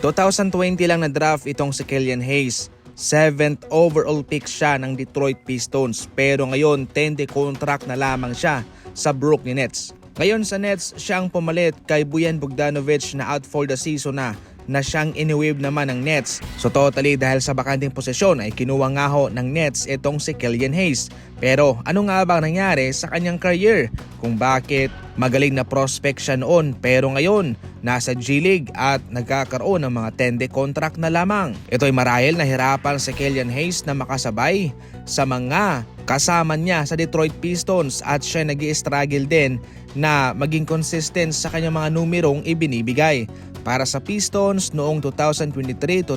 2020 lang na draft itong si Killian Hayes. 7th overall pick siya ng Detroit Pistons pero ngayon 10-day contract na lamang siya sa Brooklyn Nets. Ngayon sa Nets, siya ang pumalit kay Buyan Bogdanovic na out for the season na na siyang iniwave naman ng Nets. So totally dahil sa bakanting posisyon ay kinuha nga ho ng Nets itong si Killian Hayes. Pero ano nga ba ang nangyari sa kanyang career? Kung bakit magaling na prospect siya noon pero ngayon nasa G-League at nagkakaroon ng mga 10-day contract na lamang. Ito ay marahil nahirapan si Killian Hayes na makasabay sa mga kasama niya sa Detroit Pistons at siya nag struggle din na maging consistent sa kanyang mga numerong ibinibigay. Para sa Pistons noong 2023-2024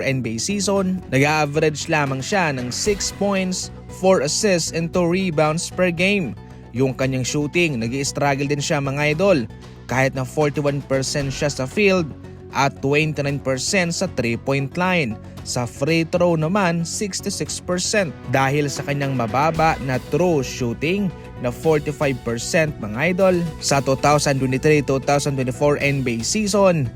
NBA season, nag-average lamang siya ng 6 points, 4 assists and 2 rebounds per game. Yung kanyang shooting, nag struggle din siya mga idol. Kahit na 41% siya sa field at 29% sa 3-point line. Sa free throw naman, 66% dahil sa kanyang mababa na true shooting na 45% mga idol. Sa 2023-2024 NBA season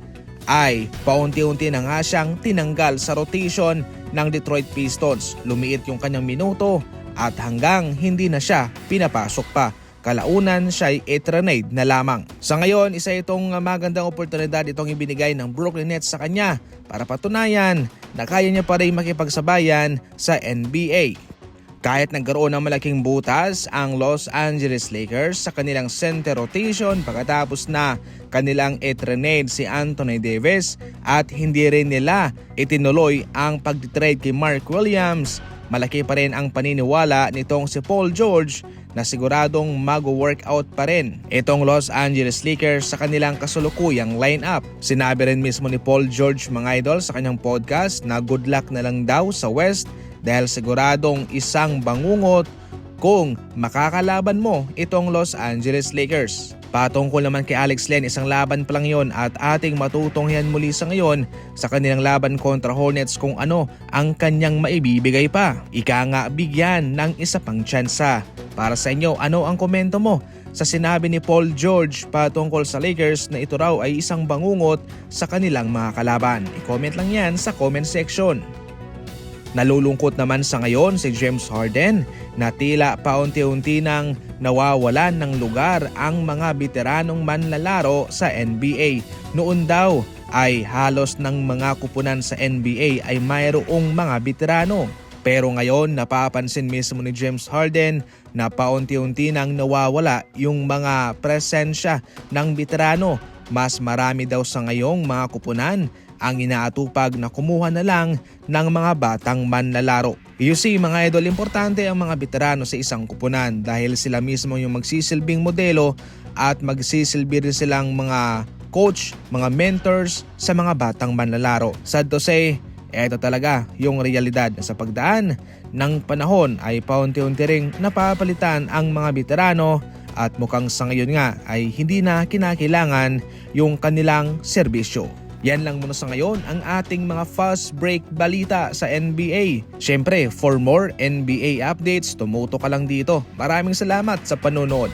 ay paunti-unti na nga siyang tinanggal sa rotation ng Detroit Pistons. Lumiit yung kanyang minuto at hanggang hindi na siya pinapasok pa. Kalaunan siya ay etranade na lamang. Sa ngayon, isa itong magandang oportunidad itong ibinigay ng Brooklyn Nets sa kanya para patunayan na kaya niya pa rin makipagsabayan sa NBA. Kahit nagkaroon ng malaking butas ang Los Angeles Lakers sa kanilang center rotation pagkatapos na kanilang etrenade si Anthony Davis at hindi rin nila itinuloy ang pag-trade kay Mark Williams, malaki pa rin ang paniniwala nitong si Paul George na siguradong mag-workout pa rin itong Los Angeles Lakers sa kanilang kasulukuyang lineup. Sinabi rin mismo ni Paul George mga idol sa kanyang podcast na good luck na lang daw sa West dahil siguradong isang bangungot kung makakalaban mo itong Los Angeles Lakers. Patungkol naman kay Alex Len, isang laban pa lang yon at ating matutunghian muli sa ngayon sa kanilang laban kontra Hornets kung ano ang kanyang maibibigay pa. Ika nga bigyan ng isa pang tsansa. Para sa inyo, ano ang komento mo sa sinabi ni Paul George patungkol sa Lakers na ito raw ay isang bangungot sa kanilang mga kalaban? I-comment lang yan sa comment section. Nalulungkot naman sa ngayon si James Harden na tila paunti-unti nang nawawalan ng lugar ang mga veteranong manlalaro sa NBA. Noon daw ay halos ng mga kupunan sa NBA ay mayroong mga veterano. Pero ngayon napapansin mismo ni James Harden na paunti-unti nang nawawala yung mga presensya ng veterano. Mas marami daw sa ngayong mga kupunan ang inaatupag na kumuha na lang ng mga batang manlalaro. You see mga idol, importante ang mga veterano sa isang kupunan dahil sila mismo yung magsisilbing modelo at magsisilbi rin silang mga coach, mga mentors sa mga batang manlalaro. Sad to say, ito talaga yung realidad sa pagdaan ng panahon ay paunti-unti ring napapalitan ang mga veterano at mukhang sa ngayon nga ay hindi na kinakailangan yung kanilang serbisyo. Yan lang muna sa ngayon ang ating mga fast break balita sa NBA. Siyempre, for more NBA updates, tumuto ka lang dito. Maraming salamat sa panonood.